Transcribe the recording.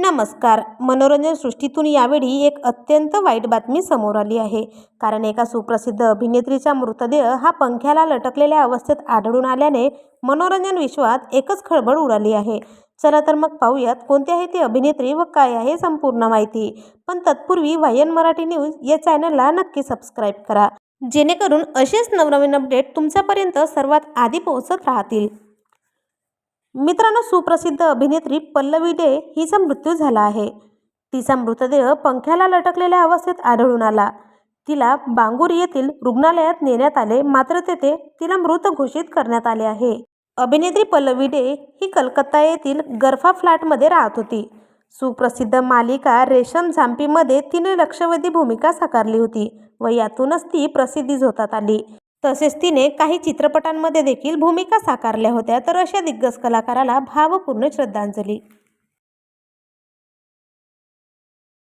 नमस्कार. मनोरंजन सृष्टीतून यावेळी एक अत्यंत वाईट बातमी समोर आली आहे. कारण एका सुप्रसिद्ध अभिनेत्रीचा मृतदेह हा पंख्याला लटकलेल्या अवस्थेत आढळून आल्याने मनोरंजन विश्वात एकच खळबळ उडाली आहे. चला तर मग पाहूयात कोणती आहे ती अभिनेत्री व काय आहे संपूर्ण माहिती. पण तत्पूर्वी वायन मराठी न्यूज या चॅनलला नक्की सबस्क्राईब करा. जेणेकरून असेच नवनवीन अपडेट तुमच्यापर्यंत सर्वात आधी पोहोचत राहतील. मित्रांनो सुप्रसिद्ध अभिनेत्री पल्लवी डे हिचा मृत्यू झाला आहे. तिचा मृतदेह पंख्याला लटकलेल्या अवस्थेत आढळून आला. तिला बांगूर येथील रुग्णालयात नेण्यात आले मात्र तेथे तिला मृत घोषित करण्यात आले आहे. अभिनेत्री पल्लवी डे ही कलकत्ता येथील गरफा फ्लॅटमध्ये राहत होती. सुप्रसिद्ध मालिका रेशम झांपीमध्ये तिने लक्षवेधी भूमिका साकारली होती व यातूनच ती प्रसिद्धी झोतात आली. तसेच तिने काही चित्रपटांमध्ये देखील भूमिका साकारल्या होत्या तर अशा दिग्गज कलाकाराला भावपूर्ण श्रद्धांजली.